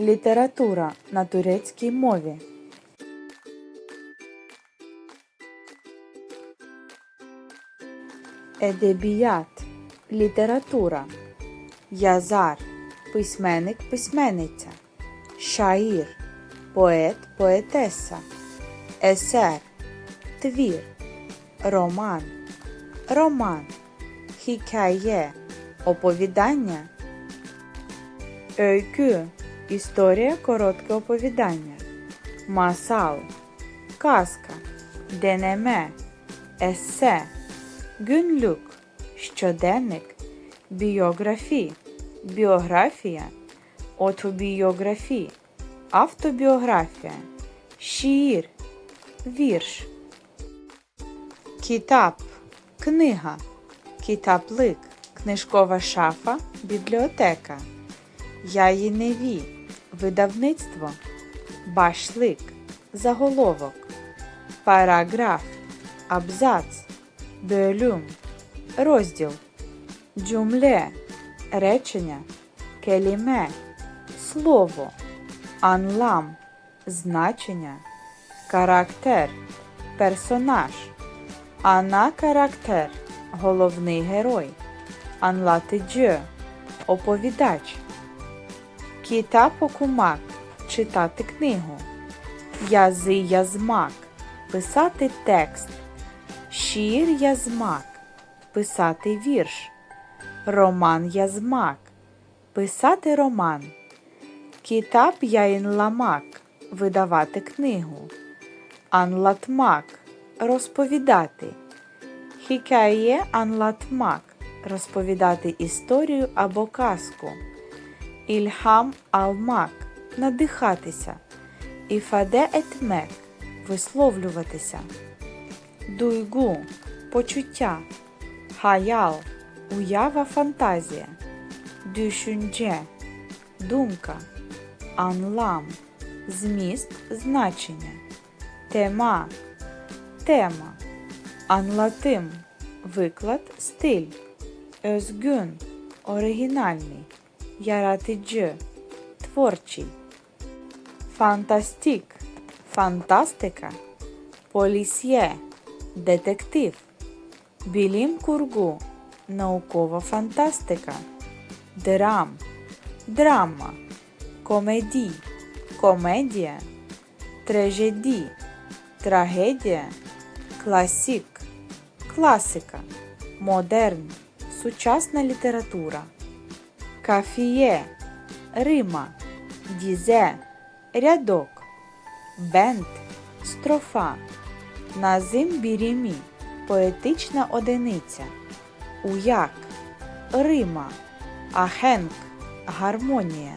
Література на турецькій мові. Едебіят. Література. Язар. Письменник, письменниця. Шаїр. Поет, поетеса. Есер. Твір. Роман. Роман. Хікає. Оповідання. Öykü – історія коротке оповідання. Масал – казка, денеме, есе, günlük – щоденник, біографі, біографія, отобіографі, автобіографія, шіїр, вірш. Кітап – книга, кітаплик – книжкова шафа, бібліотека. Яїневі видавництво, башлик, заголовок, параграф, абзац, бölüm, розділ, джумле, речення, келіме, слово, анлам, значення, карактер, персонаж, ана карактер, головний герой, анлатиджо, оповідач. Кітап окумак читати книгу. Язи язмак писати текст. Шір язмак писати вірш. Роман язмак писати роман. Кітап яїнламак видавати книгу. Анлатмак розповідати. Хікає анлатмак розповідати історію або казку. Ільхам алмак надихатися. Іфаде етмек висловлюватися. Дуйгу почуття. Хаял уява фантазія. Düşünce думка. Анлам зміст значення. Тема тема. Анлатим виклад стиль. Özgün оригінальний. Yaratıcı, творчий. Фантастик, фантастика. Полісьє, детектив. Білім кургу, наукова фантастика. Драм, драма. Комедій, комедія. Трежеді, трагедія. Класік, класика. Модерн, сучасна література. Кафіє, Рима, дізе, рядок, бент, строфа, назим бірімі, поетична одиниця, уяк, Рима, ахенк, гармонія.